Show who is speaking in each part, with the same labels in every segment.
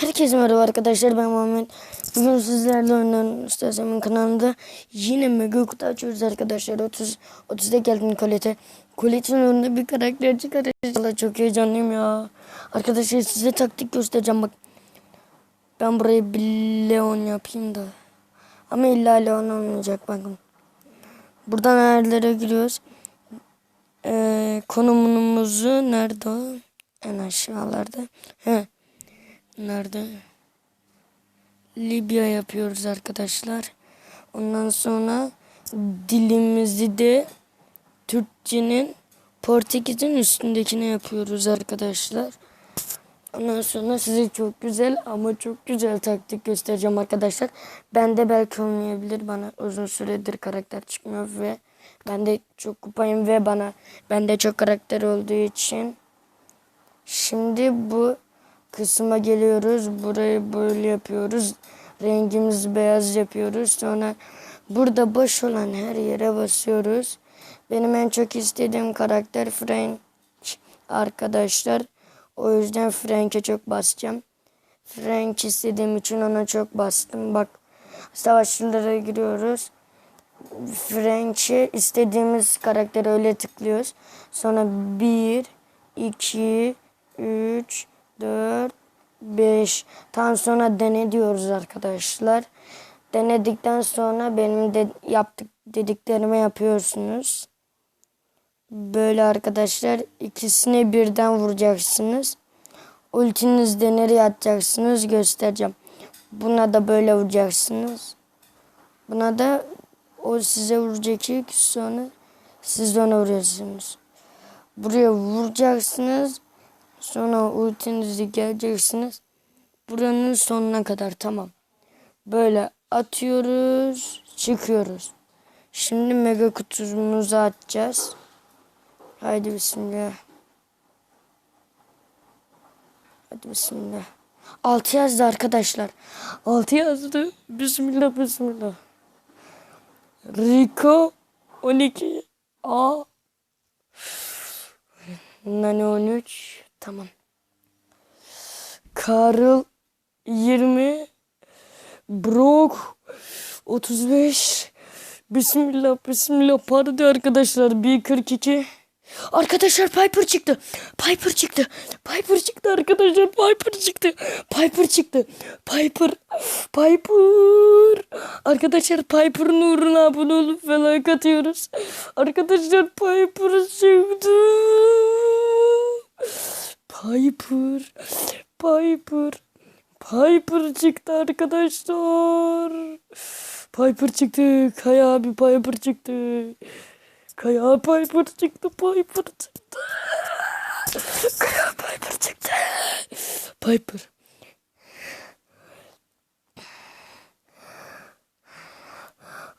Speaker 1: Herkese merhaba arkadaşlar ben Muhammed. Bugün sizlerle oynanan Ustazımın kanalında yine mega kutu açıyoruz arkadaşlar. 30 30'da geldim kolete. Koletin önünde bir karakter çıkaracağız. Valla çok heyecanlıyım ya. Arkadaşlar size taktik göstereceğim bak. Ben buraya bir Leon yapayım da. Ama illa Leon olmayacak bakın. Buradan ayarlara giriyoruz. Ee, konumumuzu nerede o? En aşağılarda. He. Nerede? Libya yapıyoruz arkadaşlar. Ondan sonra dilimizi de Türkçenin Portekiz'in üstündekine yapıyoruz arkadaşlar. Ondan sonra size çok güzel ama çok güzel taktik göstereceğim arkadaşlar. Bende belki olmayabilir bana uzun süredir karakter çıkmıyor ve ben de çok kupayım ve bana bende çok karakter olduğu için Şimdi bu kısma geliyoruz. Burayı böyle yapıyoruz. Rengimizi beyaz yapıyoruz. Sonra burada boş olan her yere basıyoruz. Benim en çok istediğim karakter Frank arkadaşlar. O yüzden Frank'e çok basacağım. Frank istediğim için ona çok bastım. Bak savaşçılara giriyoruz. Frank'e istediğimiz karakteri öyle tıklıyoruz. Sonra 1, 2, 3, 4, 5. Tam sonra dene diyoruz arkadaşlar. Denedikten sonra benim de yaptık dediklerimi yapıyorsunuz. Böyle arkadaşlar ikisine birden vuracaksınız. Ultinizde nereye atacaksınız göstereceğim. Buna da böyle vuracaksınız. Buna da o size vuracak ilk sonra siz ona vuruyorsunuz. Buraya vuracaksınız. Sonra ultinizi geleceksiniz. Buranın sonuna kadar tamam. Böyle atıyoruz. Çıkıyoruz. Şimdi mega kutumuzu açacağız. Haydi bismillah. Hadi bismillah. 6 yazdı arkadaşlar. 6 yazdı. Bismillah bismillah. Rico 12 A Nani 13 tamam. Karl 20 Brock 35 Bismillah bismillah pardon arkadaşlar 142 Arkadaşlar Piper çıktı. Piper çıktı. Piper çıktı arkadaşlar. Piper çıktı. Piper çıktı. Piper. Piper. Arkadaşlar Piper'ın uğruna abone olup ve like. Arkadaşlar Piper çıktı. Piper. Piper. Piper çıktı arkadaşlar. Piper çıktı. Kaya abi Piper çıktı. Kaya Piper çıktı. Piper çıktı. Kaya Piper çıktı. Piper.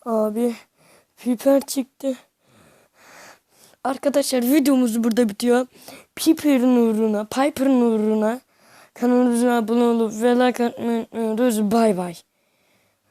Speaker 1: Abi Piper çıktı. Arkadaşlar videomuz burada bitiyor. Piper'in uğruna, Piper'ın uğruna kanalımıza abone olup ve like atmayı unutmuyoruz. Bay bay.